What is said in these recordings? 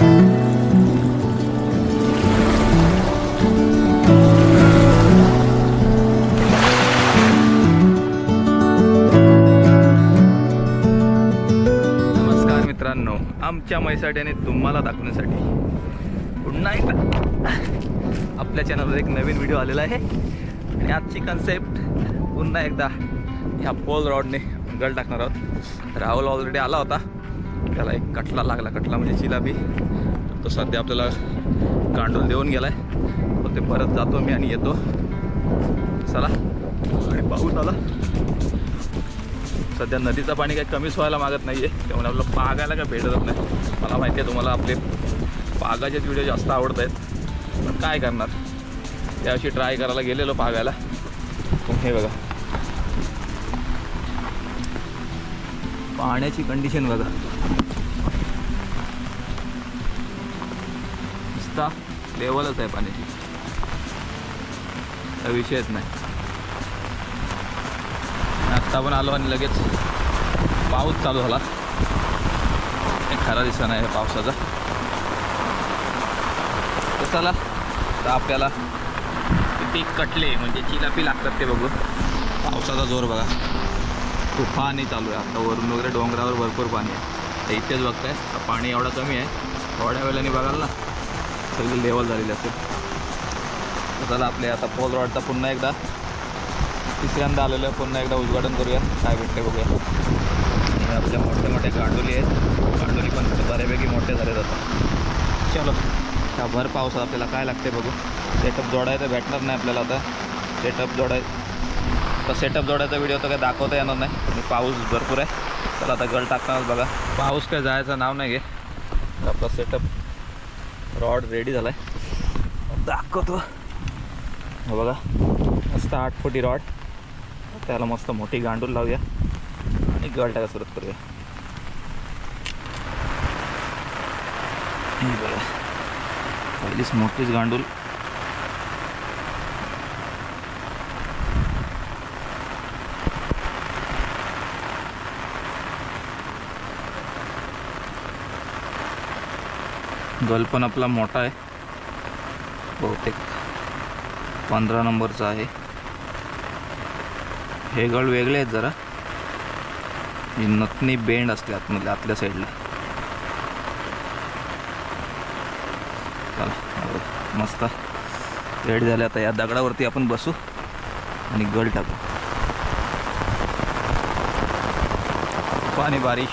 नमस्कार मित्रांनो आमच्या मैसाट्याने तुम्हाला दाखवण्यासाठी पुन्हा एकदा आपल्या चॅनलवर एक नवीन व्हिडिओ आलेला आहे. आणि आजची कन्सेप्ट पुन्हा एकदा ह्या पोल रॉडने गळ टाकणार आहोत. राहुल ऑलरेडी आला होता. त्याला एक कटला लागला. कटला म्हणजे जिलाबी तो सध्या आपल्याला गांडूल देऊन गेलाय. मग ते परत जातो मी आणि येतो. चला. आणि पाऊस आला. सध्या नदीचं पाणी काही कमीच व्हायला मागत नाही आहे त्यामुळे आपलं पागायला काय भेटतच नाही. मला माहिती आहे तुम्हाला आपले पागाचेच व्हिडिओ जास्त आवडत आहेत पण काय करणार? त्याविषयी ट्राय करायला गेलेलो पागायला पण हे बघा. पाण्याची कंडिशन बघा. नुसता लेवलच आहे पाण्याची. हा विषयच नाही. आत्ता पण आलो आणि लगेच पाऊस चालू झाला. खरा दिसा नाही पावसाचा. तर चला तर आपल्याला किती कटले म्हणजे चिलापी लागतात ते बघू. पावसाचा जोर बघा. तुफानही चालू आहे. आता वरून वगैरे डोंगरावर भरपूर पाणी आहे. तर इथेच बघताय पाणी एवढं कमी आहे. थोड्या वेळाने बघाल ना. सगळी लेवल झालेली असेल चला आपले आता पोल रॉडचा पुन्हा एकदा तिसऱ्यांदा आलेलं आहे. पुन्हा एकदा उद्घाटन करूया. काय भेटते बघूया. आणि आपल्या मोठ्या मोठ्या गांडोली आहेत. गांडोली पण बऱ्यापैकी मोठे झाले जातात. चलो त्या भर पावसात आपल्याला काय लागते बघू. सेटअप जोडायचं भेटणार नाही आपल्याला आता. सेटअप जोडाय तर सेटअप जोडायचा व्हिडिओ तर काही दाखवता येणार नाही. आणि पाऊस भरपूर आहे. तर आता गळ टाकणार बघा. पाऊस काय जायचं नाव नाही घे. तर आपला सेटअप रॉड रेडी झाला आहे दाखवतो बघा. मस्त आठ फुटी रॉड त्याला मस्त मोठी गांडूल लावूया. आणि गळ टाका सुरुवात करूया. बघा. पहिलीच मोठीच गांडूल गल पण आपला मोठा आहे. बहुतेक पंधरा नंबरचा आहे. हे गळ वेगळे आहेत जरा. ही नथनी बेंड असते आतमधल्या आतल्या साईडला. चला मस्त. रेड झाले आता या दगडावरती आपण बसू आणि गळ टाकू. पाणी बारिश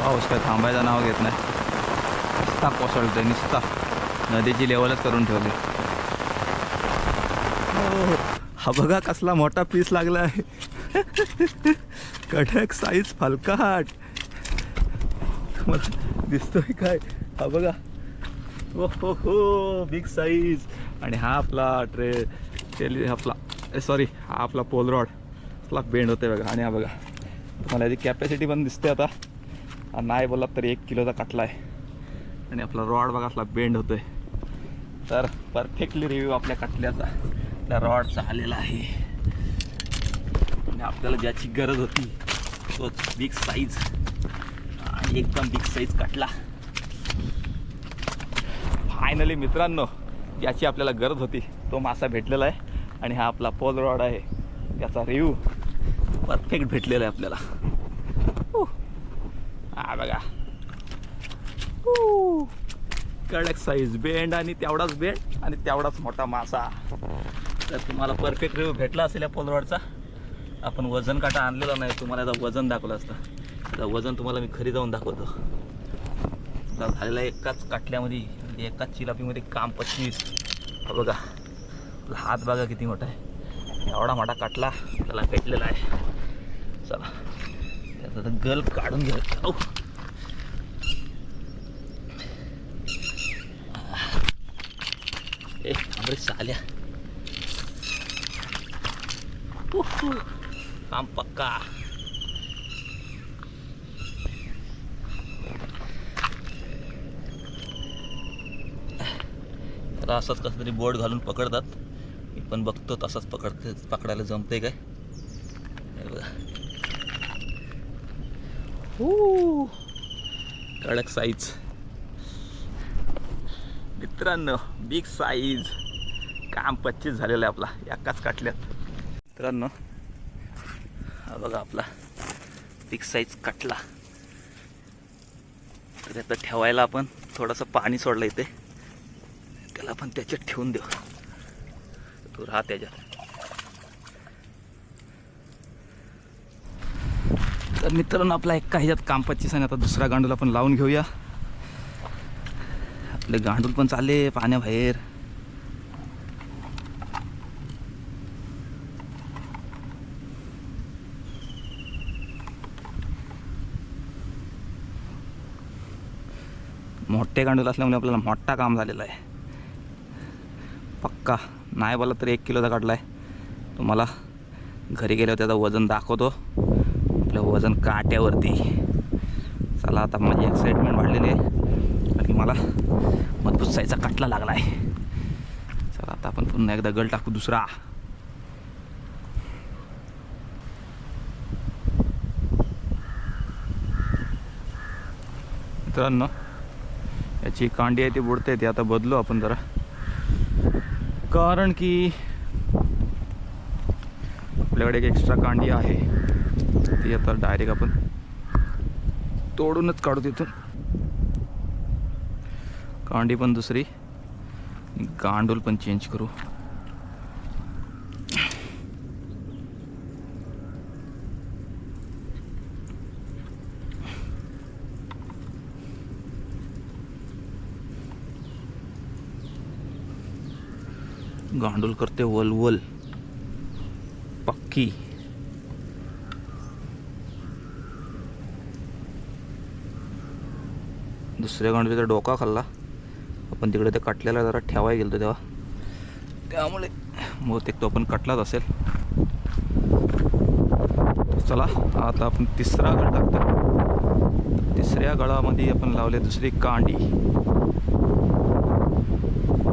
पाऊस काय थांबायचं नाव घेत नाही. नुसता आहे नुसता. नदीची लेवलच करून ठेवली. हो, हा बघा कसला मोठा पीस लागला आहे कटक साईज फलकाट. मला दिसतोय काय? हा बघा. ओ हो हो बिग साईज आणि हा आपला ट्रे टेली आपला सॉरी हा आपला पोल रॉड बेंड होते बघा. आणि हा बघा. तुम्हाला याची कॅपॅसिटी पण दिसते आता. नाही बोलला तरी एक किलोचा काटला आहे. आणि आपला रॉड बघा असला बेंड होतोय. तर परफेक्टली रिव्ह्यू आपल्या कटल्याचा. त्या रॉडचा आलेला आहे. आणि आपल्याला ज्याची गरज होती तोच बिग साईज आणि एकदम बिग साईज कटला. फायनली मित्रांनो याची आपल्याला गरज होती तो मासा भेटलेला आहे. आणि हा आपला पोल रॉड आहे. त्याचा रिव्ह्यू परफेक्ट भेटलेला आहे आपल्याला. हा बघा. कडक साईज बेंड आणि तेवढाच बेंड आणि तेवढाच मोठा मासा. तर तुम्हाला परफेक्ट रिव्ह्यू भेटला असेल या पोलवाडचा आपण वजन काटा आणलेला नाही तुम्हाला याचं वजन दाखवलं असतं. त्याचं वजन तुम्हाला मी घरी जाऊन दाखवतो. झालेला एकाच काटल्यामध्ये म्हणजे एकाच चिलापीमध्ये काम पच्चीस. बघा. हात बघा किती मोठा आहे. एवढा मोठा काटला त्याला भेटलेला आहे. चला. आता गल काढून घ्या औ. ए अमृत साल्या उह्हू. काम पक्का त्याला असंच कसं तरी बोर्ड घालून पकडतात मी पण बघतो तसंच पकडते पकडायला जमते काय बघा कडक साईज मित्रांनो बिग साईज काम पच्चीस झालेलं आहे आपला. एकाच काटल्यात. मित्रांनो हा बघा आपला बिग साईज कटला. तर आता ठेवायला आपण थोडंसं पाणी सोडलं इथे. त्याला आपण त्याच्यात ठेवून देऊ. तो राहा त्याच्यात तर मित्रांनो आपला एका ह्याच्यात काम पच्चीस आणि आता दुसरा गांडूल आपण लावून घेऊया. आपले गांडूल पण चालले पाण्याबाहेर. मोठे गांडूल असल्यामुळे आपल्याला मोठा काम झालेला आहे. पक्का. नाही बोला तर एक किलोचा काढला आहे. तुम्हाला घरी गेल्यावर त्याचं वजन दाखवतो. आपलं वजन काट्यावरती. चला आता माझी एक्साइटमेंट वाढलेली आहे. आणि मला मजबूत साईचा काटला लागला आहे चला आता आपण पुन्हा एकदा गल टाकू दुसरा. मित्रांनो याची कांडी आहे ती बुडते ती आता बदलू आपण जरा. कारण की आपल्याकडे एक एक्स्ट्रा कांडी आहे. ती आता डायरेक्ट आपण तोडूनच काढू तिथून. कांडी पण दुसरी. गांडूल पण चेंज करू. गांडूल करते वलवल. पक्की. दुसऱ्या गांडुलीचा डोका खाल्ला. आपण तिकडे ते कटलेला जरा ठेवायला गेलो तेव्हा. त्यामुळे बहुतेक तो पण कटलाच असेल. चला आता आपण तिसरा गळ टाकतो तिसऱ्या गळामध्ये आपण लावले दुसरी कांडी.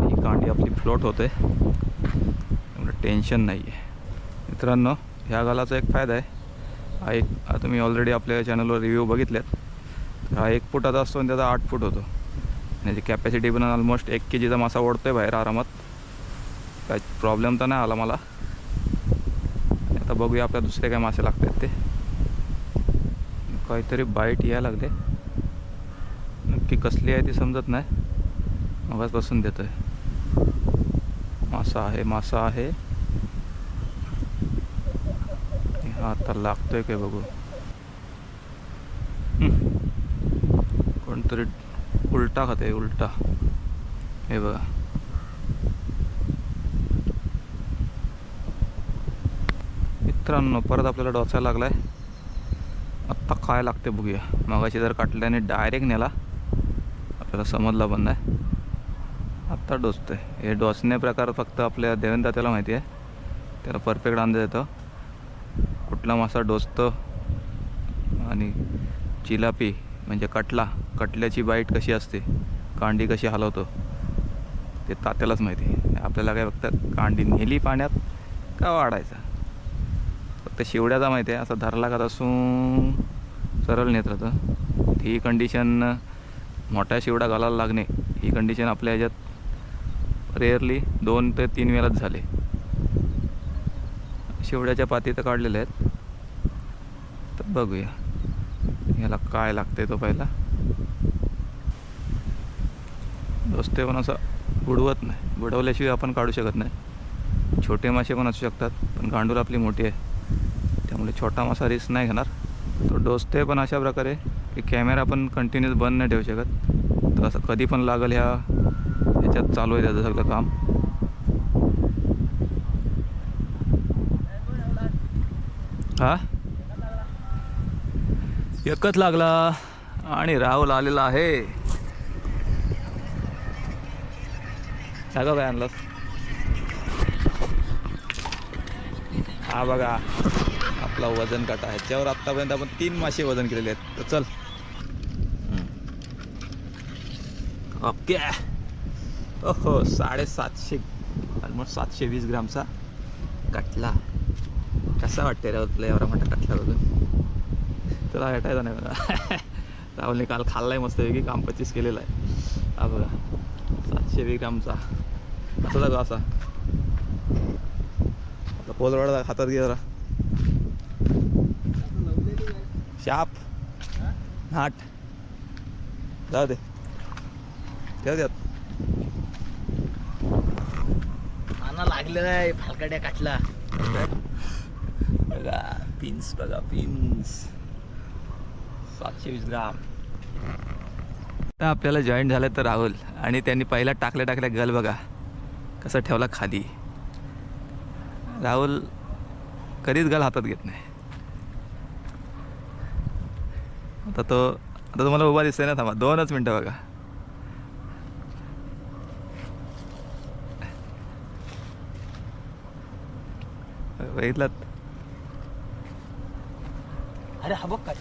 ही कांडी आपली फ्लोट होते. त्यामुळे टेन्शन नाही आहे मित्रांनो ह्या गालाचा एक फायदा आहे. हा एक आता मी ऑलरेडी आपल्या चॅनलवर रिव्ह्यू बघितल्यात हा एक फुटाचा असतो आणि त्याचा आठ फूट होतो. आणि त्याची कॅपॅसिटी पण ऑलमोस्ट एक के जीचा मासा ओढतो आहे बाहेर आरामात. काय प्रॉब्लेम तर नाही आला मला. आता बघूया आपल्या दुसरे काय मासे लागतात ते. काहीतरी बाईट यायला लागले. नक्की कसली आहे ती समजत नाही. मगाचपासून देतो आहे मासा आहे मासा आहे. हा आता लागतोय काय बघू. कोणतरी उलटा खाते उलटा. हे बघा. मित्रांनो परत आपल्याला डोचायला लागलाय. आत्ता काय लागते बघूया. मगाशी जर काटल्याने डायरेक्ट नेला आपल्याला समजला पण नाही. आत्ता डोचतोय हे डोचणे प्रकार फक्त आपल्या देवेंद्र त्याला माहिती आहे त्याला परफेक्ट अंदाज येतो. कुठला मासा डोचतो आणि चिलापी म्हणजे कटला कटल्याची बाईट कशी असते कांडी कशी हलवतो ते तात्यालाच माहिती आपल्याला काय फक्त कांडी नेली पाण्यात का वाढायचा? फक्त शिवड्याचा माहिती आहे असं धरला का असून सरळ नेत राहतं. ही कंडिशन मोठ्या शिवडा घालायला लागणे ही कंडिशन आपल्या ह्याच्यात रेअरली दोन ते तीन वेळाच झाले. शिवड्याच्या पाती तर काढलेल्या आहेत. तर बघूया ह्याला काय लागते तो पहिला. रस्ते पण असं बुडवत नाही. बुडवल्याशिवाय आपण काढू शकत नाही. छोटे मासे पण असू शकतात पण गांडूळ आपली मोठी आहे. त्यामुळे छोटा मासा रिस्क नाही घेणार. तो डोसते पण अशा प्रकारे की कॅमेरा पण कंटिन्यूस बंद नाही ठेवू शकत. तर असं कधी पण लागेल ह्या ह्याच्यात चालू आहे त्याचं सगळं काम. हा? एकच लागला आणि राहुल आलेला आहे. सगळं काय आणलं हा बघा आपला वजन काटा ह्याच्यावर आत्तापर्यंत आपण तीन मासे वजन केलेले आहेत. तर चल. ओके. ओहो साडेसातशे ऑलमोस्ट सातशे वीस ग्रामचा कटला. कसा वाटते रे तुला एवढा मोठा कटला बघून? तुला भेटायचा नाही बघा. राहुलने काल खाल्लाय मस्त वेगळी काम पच्चीस केलेला आहे. हा बघा सातशे वीस ग्रामचा. असा जागा असा. आता पोलवाडा हातात घे जरा. शाप. नाट. जाऊ दे. ठेव द्यात माना लागलेला आहे फालकाट्या काटला. बघा पिन्स बघा पिन्स सातशे वीस ग्राम. आता आपल्याला जॉईन झालं तर राहुल. आणि त्यांनी पहिला टाकल्या टाकल्या गल बघा. कसा ठेवला खाली? राहुल कधीच गल हातात घेत नाही. आता तो आता तुम्हाला उभा दिसतोय ना थांबा दोनच मिनटं बघा. बघितलं? अरे हा बघ काय.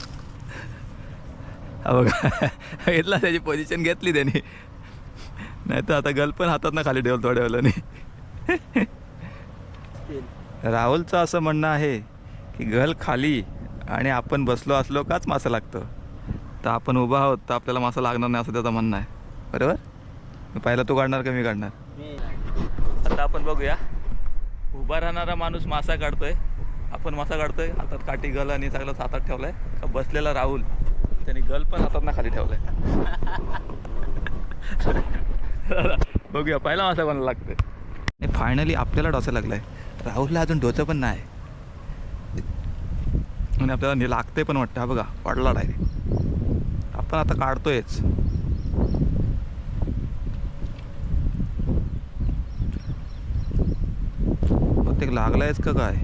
हा बघा. घेतला त्याची पोझिशन घेतली त्याने. नाही तर आता गल पण हातात ना खाली ठेवलं थोड्या वेळाने राहुलचं असं म्हणणं आहे की गल खाली आणि आपण बसलो असलो काच मासा लागतं. तर आपण उभा आहोत तर आपल्याला मासा लागणार नाही असं त्याचं म्हणणं आहे. बरोबर? मी पहिला तू काढणार का मी काढणार? आता आपण बघूया. उभा राहणारा माणूस मासा काढतोय. आपण मासा काढतोय. हातात काठी गल आणि सगळं हातात ठेवलाय. का बसलेला राहुल त्याने गल पण हातात ना खाली ठेवलाय? बघूया पहिला मासा कोणाला लागतोय? फायनली आपल्याला डोसा लागलाय. राहुलला अजून डोचं पण नाही. आणि आपल्याला लागते पण वाटतं. हा बघा पडला डायरेक्ट आपण आता काढतोयच. प्रत्येक लागलायच का काय?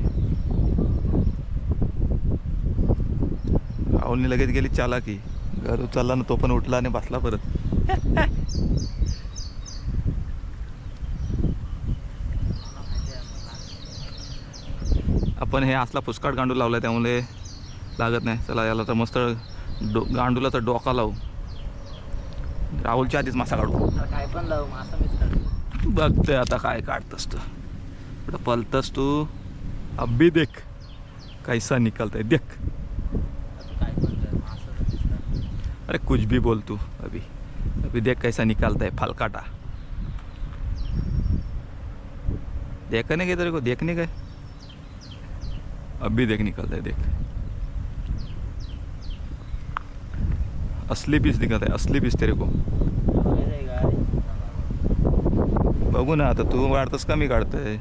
राहुलने लगेच गेली चालाकी. घर उचलला ना तो पण उठला आणि बसला परत. आपण हे असला पुष्काळ गांडूळ लावलाय त्यामुळे लागत नाही. चला याला तर मस्त डो गांडूलाचा डोका लावू. राहुलच्या आधीच मासा काढू. काय पण लावू मासा मीच बघतोय आता काय काढतस तू. कुठं पलतस तू? अब्बी देख. कैसा निकलतंय देख. आता काय पण कर मासा तर मीच काढतो. अरे कुछ भी बोल तू अभी. अभी देख कैसा निकालता है फलकाटा. देखने के तेरे को देखने का? अभी देख निकलता है देख। असली पीस दिखत आहे असली पीस तेरे को। बघू ना आता तू काढतोस का मी काढतोय?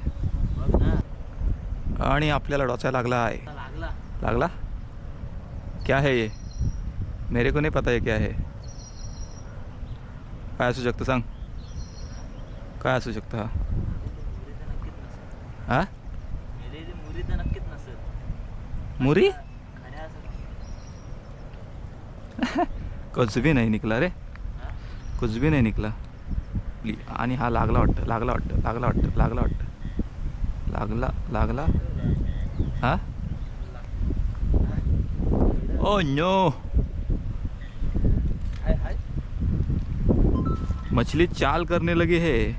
आणि आपल्याला डोचा लागला आहे. लागला? क्या है ये? मेरे को नाही पता ये क्या है। काय असू शकतं सांग? काय असू शकतं हा मुरी तर नक्कीच नसेल हा मेरी मुरी तर नक्कीच नसेल मुरी? कुछ भी नहीं निकला रे। कुछ भी नहीं निकला। आणि हा लागला वाटतं लागला वाटतं लागला वाटतं लागला वाटतं. लागला लागला. हा? Oh no. मछली चाल करने लगी है।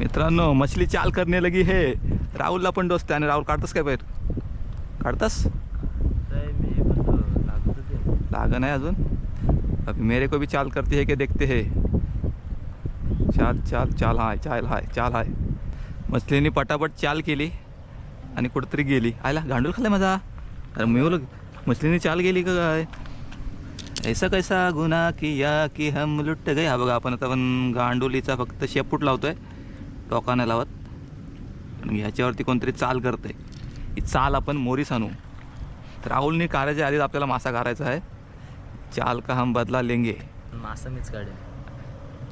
मित्रांनो मछली चाल करने लगी है। राहुलला पण डोसते आणि राहुल काढतस काय बाहेर? काढतस? लागा नाही अजून? अभी मेरे को भी चाल करती है कि देखते है? चाल चाल चाल हाय चाल हाय चाल हाय. मछलीने पटापट चाल केली आणि कुठंतरी गेली. आयला गांडूल खाल्ला माझा. अरे मी बोल मछलीने चाल गेली का काय? ऐसा कैसा गुन्हा किया की हम लुट गए? हा बघा आपण आता पण गांडुलीचा फक्त शेपूट लावतोय. टोकाने लावत. ह्याच्यावरती कोणतरी चाल करतंय. ही चाल आपण मोरीस आणू. राहुलने काराच्या आधीच आपल्याला मासा काढायचा आहे. चाल का हम बदला लेंगे? मासा मीच काढेल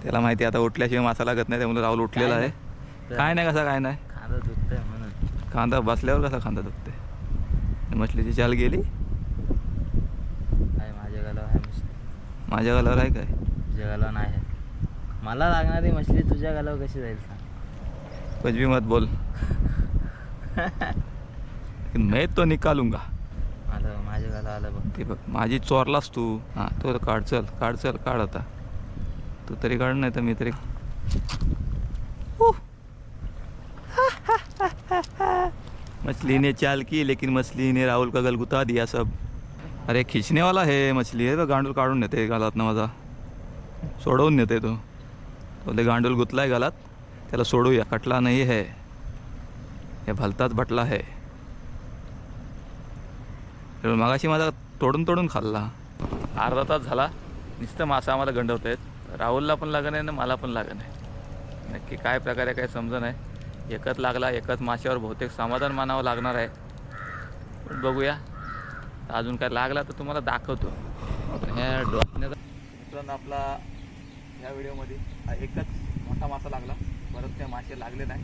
त्याला माहिती आहे आता उठल्याशिवाय मासा लागत नाही त्यामुळे राहुल उठलेला आहे. काय नाही कसा काय नाही? खांदा दुखतंय म्हणून. कांदा बसल्यावर कसा कांदा दुखते मछलीची चाल गेली? माझ्या गालावर आहे मछली. माझ्या गालावर आहे काय? तुझ्या गालावर नाही. आहे मला लागणारी मछली तुझ्या गालावर कशी जाईल सांग. कुछ भी मत बोल। लेकिन मैं तो निकालूंगा। आलं माझ्या गाला आलं बघ. ते बघ माझी चोरलास तू. हां तो काढ चल काढ चल काढ आता. तू तरी काढ नाही तर मी तरी मछली ने चाल की लेकिन मछली ने राहुल का गलगुता दिया सब. अरे खिचणे वाला है मछली. आहे बघ, गांडूल काढून नेते गालात ना माझा. सोडवून नेते तो. तो ते गांडूल गुतलाय गालात. त्याला सोडूया. कटला नाही है हे भलताच भटला है मागाशी माझा तोडून तोडून खाल्ला. अर्धा तास झाला. नुसतं मासा आम्हाला गंडवत आहेत राहुलला पण लागण आहे ना मला पण लागण आहे नक्की काय प्रकारे काय समजत नाही. एकच लागला एकच माशावर बहुतेक समाधान मानावं लागणार आहे. पण बघूया. अजून काय लागला तर तुम्हाला दाखवतो. ह्या डोसण्याचा मित्रांनो आपला ह्या व्हिडिओमध्ये हा एकच मोठा मासा लागला. परत ते मासे लागले नाही.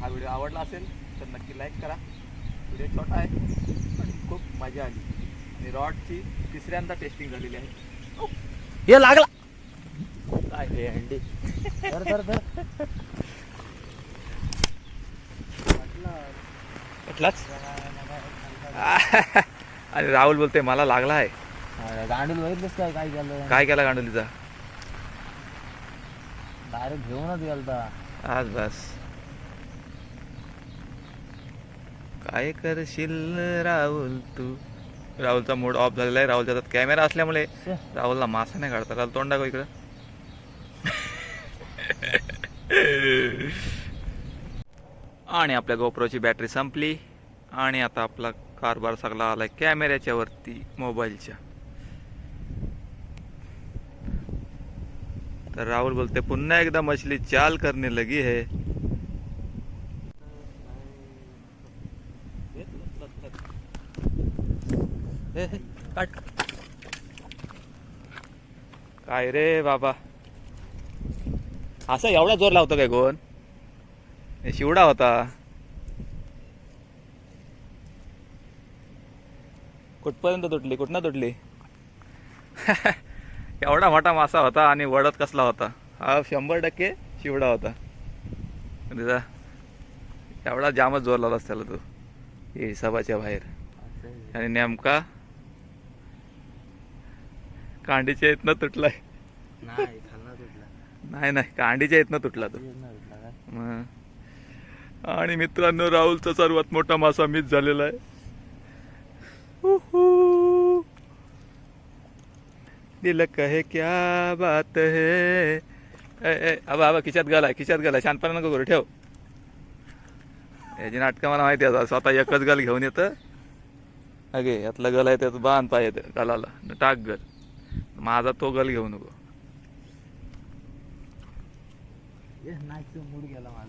हा व्हिडिओ आवडला असेल तर नक्की लाईक करा. व्हिडिओ छोटा आहे पण खूप मजा आली. आणि रॉडची तिसऱ्यांदा टेस्टिंग झालेली आहे. हे लागला. काय हे अंडी? धर धर धर. कुठलाच आणि राहुल बोलते मला लागला आहे. गांडूल बघितलंस काय काय केलं? काय केला गांडोलीचा? डायरेक्ट घेऊनच गेलता. आज बस. काय करशील राहुल तू? राहुलचा मूड ऑफ झालेला आहे राहुलच्या हातात कॅमेरा असल्यामुळे. राहुलला मासा नाही काढता. राहुल तोंड दाखव इकडं. आणि आपल्या गोप्रोची बॅटरी संपली. आणि आता आपला कारभार सगळा आलाय कॅमेऱ्याच्या वरती मोबाईलच्या तर राहुल बोलते पुन्हा एकदा मछली चाल करने लगी है. काय रे बाबा? असा एवढा जोर लावतो काय कोण? शिवडा होता. कुठपर्यंत तुटली? कुठनं तुटली? एवढा मोठा मासा होता आणि वडत कसला होता? हा शंभर टक्के शिवडा होता. त्याचा एवढा जामच जोर लावलास त्याला तू. हे हिसाबाच्या बाहेर. आणि नेमका? कांडीच्या इथनं तुटलाय नाही नाही नाही कांडीच्या इथनं तुटला तो. आणि मित्रांनो राहुलचा सर्वात मोठा मासा मिस झालेला आहे. दिल कहे क्या बात है? ए, ए, आबा आबा खिशात गालाय खिशात गालाय शांतपणा नको करू ठेव. याची नाटकं मला माहिती आहे आता. स्वतः एकच गल घेऊन येतं. अगे यातला गल आहे त्यात बांध पाहिजे गलाला. टाक गल. माझा तो गल घेऊ नको. मूड गेला माझा.